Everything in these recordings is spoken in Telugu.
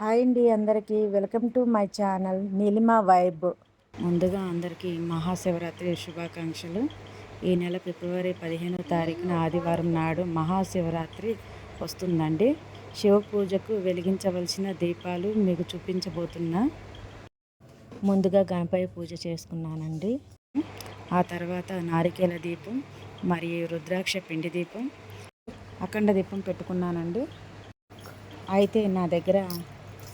హాయ్ అండి అందరికీ. Welcome to my channel Neelima vibe. ముందుగా అందరికీ మహాశివరాత్రి శుభాకాంక్షలు. ఈ నెల ఫిబ్రవరి పదిహేనో తారీఖున ఆదివారం నాడు మహాశివరాత్రి వస్తుందండి. శివ పూజకు వెలిగించవలసిన దీపాలు మీకు చూపించబోతున్నా ముందుగా గణపతి పూజ చేసుకున్నానండి. ఆ తర్వాత నారికేల దీపం మరియు రుద్రాక్ష పిండి దీపం అఖండ దీపం పెట్టుకున్నానండి. అయితే నా దగ్గర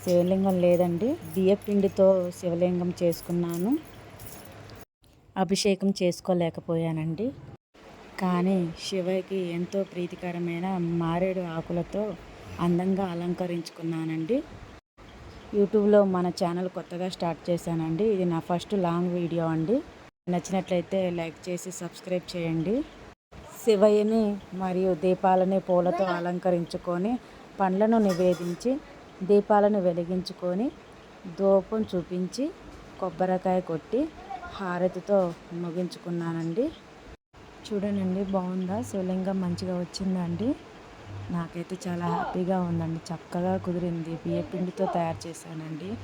శివలింగం లేదండి. బియ్యపిండితో శివలింగం చేసుకున్నాను. అభిషేకం చేసుకోలేకపోయానండి. కానీ శివకి ఎంతో ప్రీతికరమైన మారేడు ఆకులతో అందంగా అలంకరించుకున్నానండి. యూట్యూబ్లో మన ఛానల్ కొత్తగా స్టార్ట్ చేశానండి. ఇది నా ఫస్ట్ లాంగ్ వీడియో అండి. నచ్చినట్లయితే లైక్ చేసి సబ్స్క్రైబ్ చేయండి. శివయ్యని మరియు దీపాలని పూలతో అలంకరించుకొని పండ్లను నివేదించి దీపాలను వెలిగించుకొని ధూపం చూపించి కొబ్బరికాయ కొట్టి హారతితో ముగించుకున్నానండి. చూడండి బాగుందా? శివలింగం మంచిగా వచ్చిందండి. నాకైతే చాలా హ్యాపీగా ఉందండి. చక్కగా కుదిరింది. బియ్యపిండితో తయారు చేశానండి.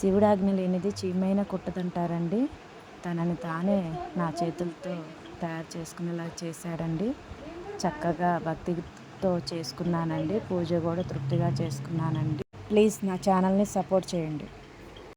శివుడాజ్ఞ లేనిది చీమైన కుట్టదంటారండి. తనని తానే నా చేతులతో తయారు చేసుకునేలా చేశాడండి. చక్కగా భక్తితో చేసుకున్నానండి. పూజ కూడా తృప్తిగా చేసుకున్నానండి. ప్లీజ్ నా ఛానల్ని సపోర్ట్ చేయండి.